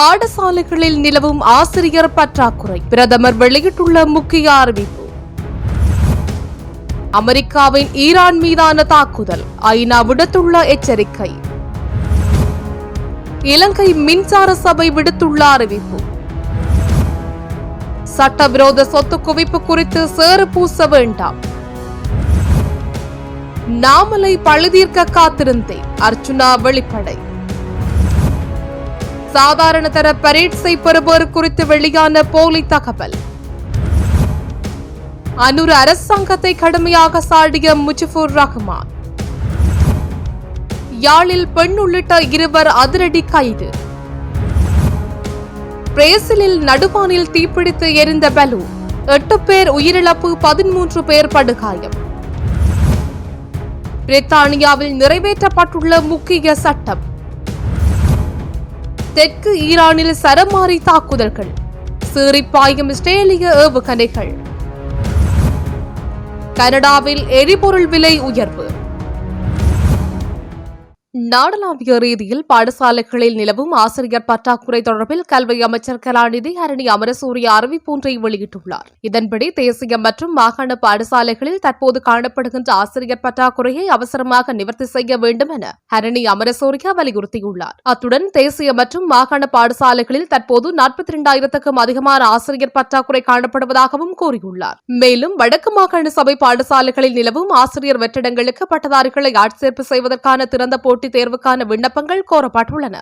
பாடசாலைகளில் நிலவும் ஆசிரியர் பற்றாக்குறை. பிரதமர் வெளியிட்டுள்ள முக்கிய அறிவிப்பு. அமெரிக்காவின் ஈரான் மீதான தாக்குதல். ஐநா விடுத்துள்ள எச்சரிக்கை. இலங்கை மின்சார சபை விடுத்துள்ள அறிவிப்பு. சட்டவிரோத சொத்து குவிப்பு குறித்து சேறு பூச வேண்டாம். நாமலை பழுதீர்க்க காத்திருந்தேன். அர்ச்சுனா வெளிப்படை. சாதாரண தர பரீட்சை பெறுபவர் குறித்து வெளியான போலி தகவல். அனூர் அரசாங்கத்தை கடுமையாக சாடிய முஜிபுர் ரஹ்மான். யாழில் பெண் உள்ளிட்ட இருவர் அதிரடி கைது. பிரேசிலில் நடுவானில் தீப்பிடித்து எரிந்த பலூன். எட்டு பேர் உயிரிழப்பு பதிமூன்று பேர் படுகாயம். பிரித்தானியாவில் நிறைவேற்றப்பட்டுள்ள முக்கிய சட்டம். தெற்கு ஈரானில் சரமாரி தாக்குதல்கள். சீறிப்பாயும் இஸ்ரேலிய ஏவுகணைகள். கனடாவில் எரிபொருள் விலை உயர்வு. நாடளாவிய ரீதியில் பாடசாலைகளில் நிலவும் ஆசிரியர் பற்றாக்குறை தொடர்பில் கல்வி அமைச்சர் கலாநிதி அரணி அமரசூரிய அறிவிப்பொன்றை வெளியிட்டுள்ளார். இதன்படி தேசிய மற்றும் மாகாண பாடசாலைகளில் தற்போது காணப்படுகின்ற ஆசிரியர் பற்றாக்குறையை அவசரமாக நிவர்த்தி செய்ய வேண்டும் என ஹரணி அமரசூரிய வலியுறுத்தியுள்ளார். அத்துடன் தேசிய மற்றும் மாகாண பாடசாலைகளில் தற்போது நாற்பத்தி இரண்டாயிரத்துக்கும் அதிகமான ஆசிரியர் பற்றாக்குறை காணப்படுவதாகவும் கூறியுள்ளார். மேலும் வடக்கு மாகாண சபை பாடசாலைகளில் நிலவும் ஆசிரியர் வெற்றிடங்களுக்கு பட்டதாரிகளை ஆட்சேர்ப்பு செய்வதற்கான திறந்த போட்டி போட்டித் தேர்வுக்கான விண்ணப்பங்கள் கோரப்பட்டுள்ளன.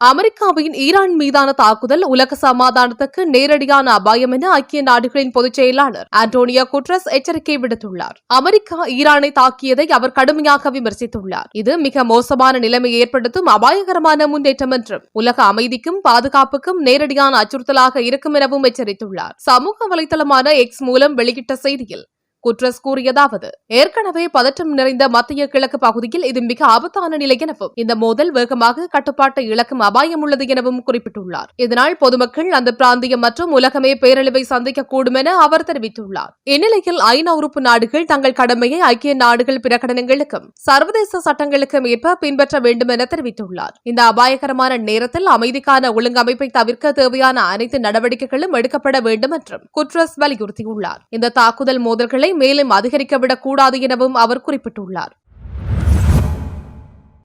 அமெரிக்காவின் ஈரான் மீதான தாக்குதல் உலக சமாதானத்துக்கு நேரடியான அபாயம் என ஐக்கிய நாடுகளின் பொதுச் செயலாளர் ஆண்டோனியோ குட்ரஸ் எச்சரிக்கை விடுத்துள்ளார். அமெரிக்கா ஈரானை தாக்கியதை அவர் கடுமையாக விமர்சித்துள்ளார். இது மிக மோசமான நிலைமை ஏற்படுத்தும் அபாயகரமான முன்னேற்றம் என்றும் உலக அமைதிக்கும் பாதுகாப்புக்கும் நேரடியான அச்சுறுத்தலாக இருக்கும் எனவும் எச்சரித்துள்ளார். சமூக வலைதளமான எக்ஸ் மூலம் வெளியிட்ட செய்தியில் குட்ரஸ் கூறியதாவது ஏற்கனவே பதற்றம் நிறைந்த மத்திய கிழக்கு பகுதியில் இது மிக ஆபத்தான நிலை எனவும் இந்த மோதல் வேகமாக கட்டுப்பாட்டை இழக்கும் அபாயம் உள்ளது எனவும் குறிப்பிட்டுள்ளார். இதனால் பொதுமக்கள் அந்த பிராந்தியம் மற்றும் உலகமே பேரழிவை சந்திக்கக்கூடும் என அவர் தெரிவித்துள்ளார். இந்நிலையில் ஐநா உறுப்பு நாடுகள் தங்கள் கடமையை ஐக்கிய நாடுகள் பிரகடனங்களுக்கும் சர்வதேச சட்டங்களுக்கும் ஏற்ப பின்பற்ற வேண்டும் என தெரிவித்துள்ளார். இந்த அபாயகரமான நேரத்தில் அமைதிக்கான ஒழுங்கமைப்பை தவிர்க்க தேவையான அனைத்து நடவடிக்கைகளும் எடுக்கப்பட வேண்டும் என்றும் குட்ரஸ் வலியுறுத்தியுள்ளார். இந்த தாக்குதல் மோதல்களை மேலும் அதிகரிக்கவிடக் கூடாது எனவும் அவர் குறிப்பிட்டுள்ளார்.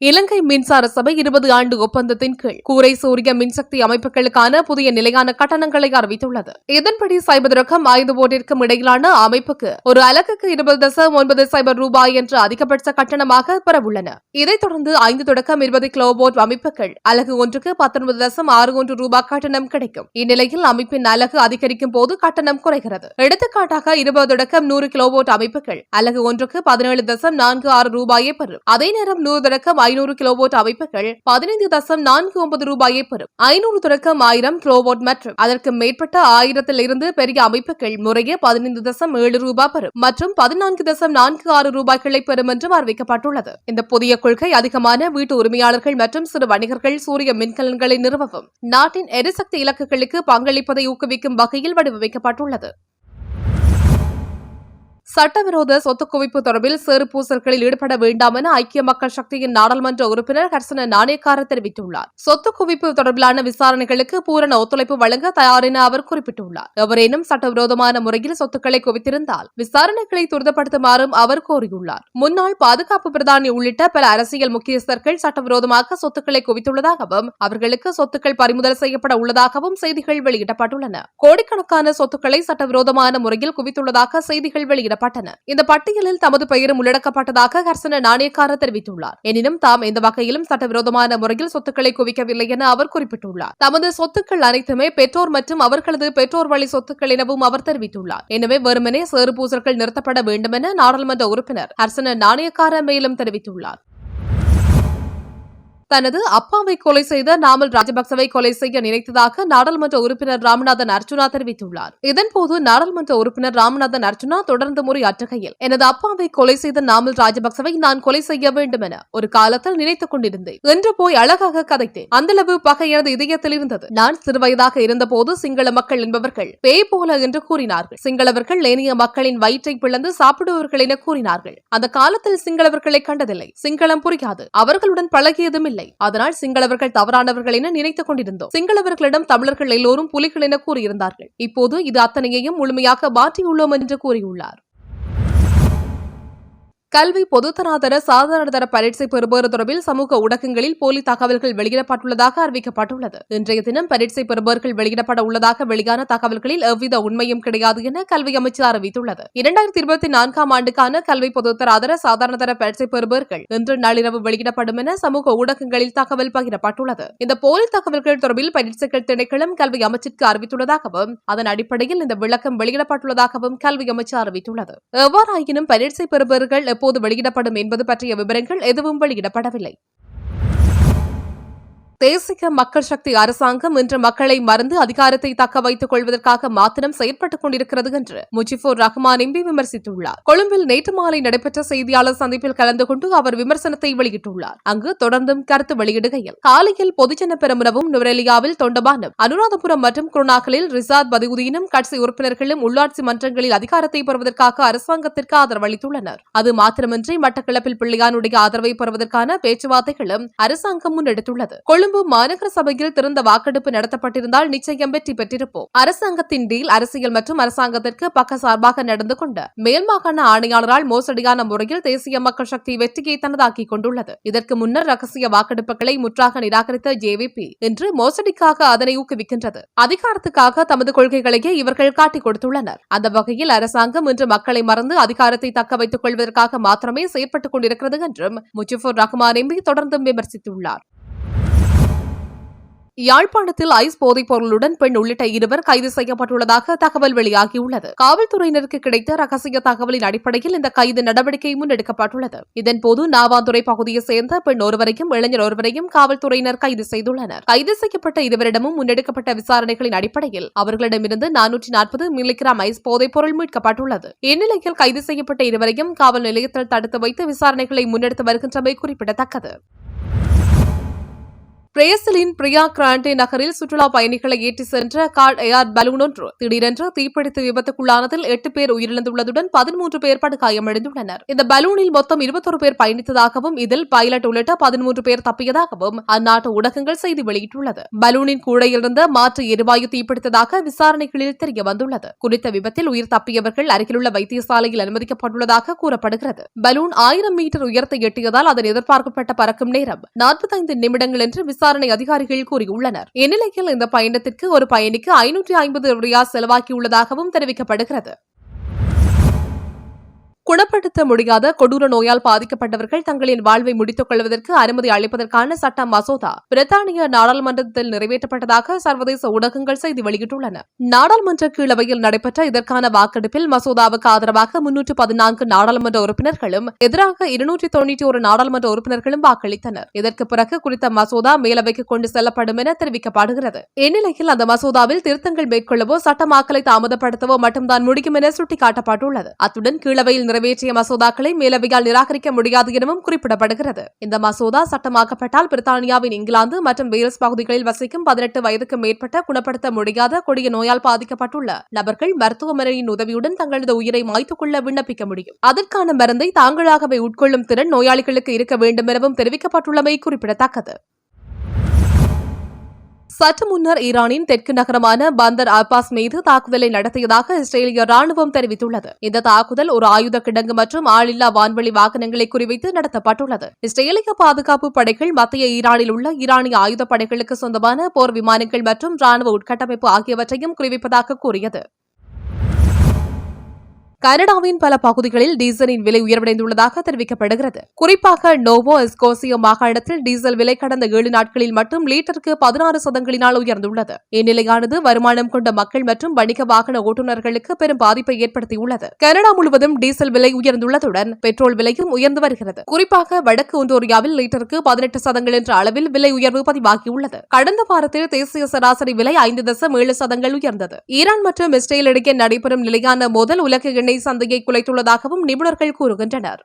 இலங்கை மின்சார சபை இருபது ஆண்டு ஒப்பந்தத்தின் கீழ் கூரை சூரிய மின்சக்தி அமைப்புகளுக்கான புதிய நிலையான கட்டணங்களை அறிவித்துள்ளது. இதன்படி சைபர் ரகம் ஐந்து ஓட்டிற்கும் இடையிலான அமைப்புக்கு ஒரு அலகுக்கு இருபது தசம் ஒன்பது சைபர் ரூபாய் என்ற அதிகபட்ச கட்டணமாக பெறவுள்ளன. இதைத் தொடர்ந்து ஐந்து தொடக்கம் இருபது கிலோபோட் அமைப்புகள் அலகு ஒன்றுக்கு பத்தொன்பது தசம் ஆறு ஒன்று ரூபாய் கட்டணம் கிடைக்கும். இந்நிலையில் அமைப்பின் அலகு அதிகரிக்கும் போது கட்டணம் குறைகிறது. எடுத்துக்காட்டாக இருபது தொடக்கம் நூறு கிலோவோட் அமைப்புகள் அலகு ஒன்றுக்கு பதினேழு தசம் நான்கு ஆறு ரூபாயை பெறும். அதே நேரம் நூறு தொடக்கம் ஐநூறு கிலோவோட் அமைப்புகள் பதினைந்து தசம் நான்கு ஒன்பது ரூபாயை பெறும். ஐநூறு தொடக்கம் ஆயிரம் கிலோவோட் மற்றும் அதற்கு மேற்பட்ட ஆயிரத்தில் இருந்து பெரிய அமைப்புகள் முறையே பதினைந்து தசம் ஏழு ரூபாய் பெறும் மற்றும் பதினான்கு தசம் நான்கு ஆறு ரூபாய்களை பெறும் என்றும் அறிவிக்கப்பட்டுள்ளது. இந்த புதிய கொள்கை அதிகமான வீட்டு உரிமையாளர்கள் மற்றும் சிறு வணிகர்கள் சூரிய மின்கலன்களை நிறுவவும் நாட்டின் எரிசக்தி இலக்குகளுக்கு பங்களிப்பதை ஊக்குவிக்கும் வகையில் வடிவமைக்கப்பட்டுள்ளது. சட்டவிரோத சொத்து குவிப்பு தொடர்பில் சிறு பூசல்களில் ஈடுபட வேண்டாம் என ஐக்கிய மக்கள் சக்தியின் நாடாளுமன்ற உறுப்பினர் ஹர்சன நாணயக்கார தெரிவித்துள்ளார். சொத்து குவிப்பு தொடர்பிலான விசாரணைகளுக்கு பூரண ஒத்துழைப்பு வழங்க தயார் என அவர் குறிப்பிட்டுள்ளார். எவரேனும் சட்டவிரோதமான முறையில் சொத்துக்களை குவித்திருந்தால் விசாரணைகளை துரிதப்படுத்துமாறும் அவர் கோரியுள்ளார். முன்னாள் பாதுகாப்பு பிரதானி உள்ளிட்ட பல அரசியல் முக்கியஸ்தர்கள் சட்டவிரோதமாக சொத்துக்களை குவித்துள்ளதாகவும் அவர்களுக்கு சொத்துக்கள் பறிமுதல் செய்யப்பட உள்ளதாகவும் செய்திகள் வெளியிடப்பட்டுள்ளன. கோடிக்கணக்கான சொத்துக்களை சட்டவிரோதமான முறையில் குவித்துள்ளதாக செய்திகள் வெளியிடப்பட்டன. இந்த பட்டியலில் தமது பெயரும் உள்ளடக்கப்பட்டதாக ஹர்சன நாணயக்கார தெரிவித்துள்ளார். எனினும் தாம் எந்த வகையிலும் சட்டவிரோதமான முறையில் சொத்துக்களை குவிக்கவில்லை என அவர் குறிப்பிட்டுள்ளார். தமது சொத்துக்கள் அனைத்துமே பெற்றோர் மற்றும் அவர்களது பெற்றோர் வழி சொத்துக்கள் எனவும் அவர் தெரிவித்துள்ளார். எனவே வெறுமனே சேறு பூசல்கள் நிறுத்தப்பட வேண்டும் என நாடாளுமன்ற உறுப்பினர் ஹர்சன நாணயக்கார மேலும் தெரிவித்துள்ளார். தனது அப்பாவை கொலை செய்த நாமல் ராஜபக்சவை கொலை செய்ய நினைத்ததாக நாடாளுமன்ற உறுப்பினர் ராமநாதன் அர்ஜுனா தெரிவித்துள்ளார். இதன்போது நாடாளுமன்ற உறுப்பினர் ராமநாதன் அர்ஜுனா தொடர்ந்து முறையாற்றுகையில் எனது அப்பாவை கொலை செய்த நாமல் ராஜபக்சவை நான் கொலை செய்ய வேண்டும் என ஒரு காலத்தில் நினைத்துக் கொண்டிருந்தேன். என்று போய் அழகாக கதைத்தேன். அந்தளவு பகை எனது இதயத்தில் இருந்தது. நான் சிறுவயதாக இருந்தபோது சிங்கள மக்கள் என்பவர்கள் பேய் போல என்று கூறினார்கள். சிங்களவர்கள் ஏனைய மக்களின் வயிற்றை பிளந்து சாப்பிடுவர்கள் என கூறினார்கள். அந்த காலத்தில் சிங்களவர்களை கண்டதில்லை. சிங்களம் புரியாது. அவர்களுடன் பழகியதும் இல்லை. இல்லை. அதனால் சிங்களவர்கள் தவறானவர்கள் என நினைத்துக் கொண்டிருந்தோம். சிங்களவர்களிடம் தமிழர்கள் எல்லோரும் புலிகள் என கூறியிருந்தார்கள். இப்போது இது அத்தனையையும் முழுமையாக மாற்றியுள்ளோம் என்று கூறியுள்ளார். கல்வி பொதுத்தராதர சாதாரணதர பரீட்சை பெறுபவர் தொடர்பில் சமூக ஊடகங்களில் போலி தகவல்கள் வெளியிடப்பட்டுள்ளதாக அறிவிக்கப்பட்டுள்ளது. இன்றைய தினம் பரீட்சை பெறுபவர்கள் வெளியிடப்பட உள்ளதாக வெளியான தகவல்களில் எவ்வித உண்மையும் கிடையாது என கல்வி அமைச்சர் அறிவித்துள்ளது. இரண்டாயிரத்தி இருபத்தி நான்காம் ஆண்டுக்கான கல்வி பொதுத்தராதர சாதாரணதர பரீட்சை பெறுபவர்கள் இன்று நள்ளிரவு வெளியிடப்படும் என சமூக ஊடகங்களில் தகவல் பகிரப்பட்டுள்ளது. இந்த போலி தகவல்கள் தொடர்பில் பரீட்சைகள் திணைக்களம் கல்வி அமைச்சிற்கு அறிவித்துள்ளதாகவும் அதன் அடிப்படையில் இந்த விளக்கம் வெளியிடப்பட்டுள்ளதாகவும் கல்வி அமைச்சர் அறிவித்துள்ளது. எவ்வாறாயினும் பரீட்சை பெறுபவர்கள் எப்போது வெளியிடப்படும் என்பது பற்றிய விவரங்கள் எதுவும் வெளியிடப்படவில்லை. தேசிய மக்கள் சக்தி அரசாங்கம் இன்று மக்களை மறந்து அதிகாரத்தை தக்க வைத்துக் கொள்வதற்காக மாத்திரம் செயற்பட்டுக் கொண்டிருக்கிறது என்று முஜிபுர் ரஹ்மான் எம்பி விமர்சித்துள்ளார். கொழும்பில் நேற்று மாலை நடைபெற்ற செய்தியாளர் சந்திப்பில் கலந்து கொண்டு அவர் விமர்சனத்தை வெளியிட்டுள்ளார். அங்கு தொடர்ந்தும் கருத்து வெளியிடுகையில் காலையில் பொதுஜன பெருமுறவும் நுவரெலியாவில் தொண்டபானம் அனுராதபுரம் மற்றும் குருணாக்கலில் ரிசாத் பதிவுதீனும் கட்சி உறுப்பினர்களும் உள்ளாட்சி மன்றங்களில் அதிகாரத்தை பெறுவதற்காக அரசாங்கத்திற்கு ஆதரவு அளித்துள்ளனர். அது மாத்திரமின்றி மட்டக்களப்பில் பிள்ளையானுடைய ஆதரவை பெறுவதற்கான பேச்சுவார்த்தைகளும் அரசாங்கம் முன்னெடுத்துள்ளது. கொழும்பு மாநகர சபையில் திறந்த வாக்கெடுப்பு நடத்தப்பட்டிருந்தால் நிச்சயம் வெற்றி பெற்றிருப்போம். அரசாங்கத்தின் டீல் அரசியல் மற்றும் அரசாங்கத்திற்கு பக்க சார்பாக நடந்து கொண்ட மேல் மாகாண ஆணையாளரால் மோசடியான முறையில் தேசிய மக்கள் சக்தி வெற்றியை தனதாக்கிக் கொண்டுள்ளது. இதற்கு முன்னர் ரகசிய வாக்கெடுப்புகளை முற்றாக நிராகரித்த ஜேவிபி இன்று மோசடிக்காக அதனை ஊக்குவிக்கின்றது. அதிகாரத்துக்காக தமது கொள்கைகளையே இவர்கள் காட்டிக் கொடுத்துள்ளனர். அந்த வகையில் அரசாங்கம் இன்று மக்களை மறந்து அதிகாரத்தை தக்க வைத்துக் கொள்வதற்காக மாத்திரமே செயற்பட்டுக் கொண்டிருக்கிறது என்றும் முஜிபுர் ரஹ்மான் எம்பி தொடர்ந்தும் விமர்சித்துள்ளார். யாழ்ப்பாணத்தில் ஐஸ் போதைப் பொருளுடன் பெண் உள்ளிட்ட இருவர் கைது செய்யப்பட்டுள்ளதாக தகவல் வெளியாகியுள்ளது. காவல்துறையினருக்கு கிடைத்த ரகசிய தகவலின் அடிப்படையில் இந்த கைது நடவடிக்கை முன்னெடுக்கப்பட்டுள்ளது. இதன்போது நாவாந்துறை பகுதியைச் சேர்ந்த பெண் ஒருவரையும் இளைஞர் ஒருவரையும் காவல்துறையினர் கைது செய்துள்ளனர். கைது செய்யப்பட்ட இருவரிடமும் முன்னெடுக்கப்பட்ட விசாரணைகளின் அடிப்படையில் அவர்களிடமிருந்து நானூற்றி நாற்பது மில்லிகிராம் ஐஸ் போதைப் பொருள் மீட்கப்பட்டுள்ளது. இந்நிலையில் கைது செய்யப்பட்ட இருவரையும் காவல் நிலையத்தில் தடுத்து வைத்து விசாரணைகளை முன்னெடுத்து வருகின்றமை குறிப்பிடத்தக்கது. பிரேசிலின் பிரியா கிராண்டே நகரில் சுற்றுலா பயணிகளை ஏற்றி சென்ற கார் ஏர் பலூன் ஒன்று திடீரென்று தீப்பிடித்து விபத்துக்குள்ளானதில் எட்டு பேர் உயிரிழந்துள்ளதுடன் பதிமூன்று பேர் படுகாயமடைந்துள்ளனர். இந்த பலூனில் மொத்தம் இருபத்தொரு பேர் பயணித்ததாகவும் இதில் பைலட் உள்ளிட்ட பதிமூன்று பேர் தப்பியதாகவும் அந்நாட்டு ஊடகங்கள் செய்தி வெளியிட்டுள்ளது. பலூனின் கூடையிலிருந்து மாற்று எரிவாயு தீப்பிடித்ததாக விசாரணைகளில் தெரிய வந்துள்ளது குறித்த விபத்தில் உயிர் தப்பியவர்கள் அருகிலுள்ள வைத்தியசாலையில் அனுமதிக்கப்பட்டுள்ளதாக கூறப்படுகிறது. பலூன் ஆயிரம் மீட்டர் உயரத்தை எட்டியதால் அதன் எதிர்பார்க்கப்பட்ட பறக்கும் நேரம் நாற்பத்தைந்து நிமிடங்கள் என்று விசாரணை அதிகாரிகள் கூறியுள்ளனர். இந்நிலையில் இந்த பயணத்திற்கு ஒரு பயணிக்கு ஐநூற்றி ஐம்பது ரியா செலவாக்கியுள்ளதாகவும் தெரிவிக்கப்படுகிறது. குணப்படுத்த முடியாத கொடூர நோயால் பாதிக்கப்பட்டவர்கள் தங்களின் வாழ்வை முடித்துக் கொள்வதற்கு அனுமதி அளிப்பதற்கான சட்ட மசோதா பிரித்தானிய நாடாளுமன்றத்தில் நிறைவேற்றப்பட்டதாக சர்வதேச ஊடகங்கள் செய்தி வெளியிட்டுள்ளன. நாடாளுமன்ற கீழவையில் நடைபெற்ற இதற்கான வாக்கெடுப்பில் மசோதாவுக்கு ஆதரவாக முன்னூற்று பதினான்கு நாடாளுமன்ற உறுப்பினர்களும் எதிராக இருநூற்றி தொன்னூற்றி ஒரு நாடாளுமன்ற உறுப்பினர்களும் வாக்களித்தனர். இதற்கு பிறகு குறித்த மசோதா மேலவைக்கு கொண்டு செல்லப்படும் என தெரிவிக்கப்படுகிறது. இந்நிலையில் அந்த மசோதாவில் திருத்தங்கள் மேற்கொள்ளவோ சட்டமாக்கலை தாமதப்படுத்தவோ மட்டும்தான் முடியும் என சுட்டிக்காட்டப்பட்டுள்ளது. அத்துடன் கீழவையில் நிறைவேற்றிய மசோதாக்களை மேலவையால் நிராகரிக்க முடியாது எனவும் குறிப்பிடப்படுகிறது. இந்த மசோதா சட்டமாக்கப்பட்டால் பிரித்தானியாவின் இங்கிலாந்து மற்றும் வேல்ஸ் பகுதிகளில் வசிக்கும் பதினெட்டு வயதுக்கு மேற்பட்ட குணப்படுத்த முடியாத கொடிய நோயால் பாதிக்கப்பட்டுள்ள நபர்கள் மருத்துவமனையின் உதவியுடன் தங்களது உயிரை மாய்த்துக் கொள்ள விண்ணப்பிக்க முடியும். அதற்கான மருந்தை தாங்களாகவே உட்கொள்ளும் திறன் நோயாளிகளுக்கு இருக்க வேண்டும் எனவும் தெரிவிக்கப்பட்டுள்ளமை குறிப்பிடத்தக்கது. சற்று முன்னர் ஈரானின் தெற்கு நகரமான பந்தர் அப்பாஸ் மீது தாக்குதலை நடத்தியதாக இஸ்ரேலிய ராணுவம் தெரிவித்துள்ளது. இந்த தாக்குதல் ஒரு ஆயுத கிடங்கு மற்றும் ஆளில்லா வான்வெளி வாகனங்களை குறிவைத்து நடத்தப்பட்டுள்ளது. இஸ்ரேலிய பாதுகாப்பு படைகள் மத்திய ஈரானில் உள்ள ஈரானிய ஆயுதப்படைகளுக்கு சொந்தமான போர் விமானங்கள் மற்றும் ராணுவ உட்கட்டமைப்பு ஆகியவற்றையும் குறிவிப்பதாக கூறியது. கனடாவின் பல பகுதிகளில் டீசலின் விலை உயர்வடைந்துள்ளதாக தெரிவிக்கப்படுகிறது. குறிப்பாக நோவோ எஸ்கோசியோ மாகாணத்தில் டீசல் விலை கடந்த ஏழு நாட்களில் மட்டும் லீட்டருக்கு பதினாறு சதங்களினால் உயர்ந்துள்ளது. இந்நிலையானது வருமானம் கொண்ட மக்கள் மற்றும் வணிக வாகன ஓட்டுநர்களுக்கு பெரும் பாதிப்பை ஏற்படுத்தியுள்ளது. கனடா முழுவதும் டீசல் விலை உயர்ந்துள்ளதுடன் பெட்ரோல் விலையும் உயர்ந்து வருகிறது. குறிப்பாக வடக்கு ஒன்டோரியாவில் லீட்டருக்கு பதினெட்டு சதங்கள் என்ற அளவில் விலை உயர்வு பதிவாகியுள்ளது. கடந்த வாரத்தில் தேசிய சராசரி விலை ஐந்து தசம் ஏழு சதங்கள் உயர்ந்தது. ஈரான் மற்றும் இஸ்ரேல் இடையே நடைபெறும் நிலையான மோதல் உலக எண்ணெய் சந்தையை குலைத்துள்ளதாகவும் நிபுணர்கள் கூறுகின்றனர்.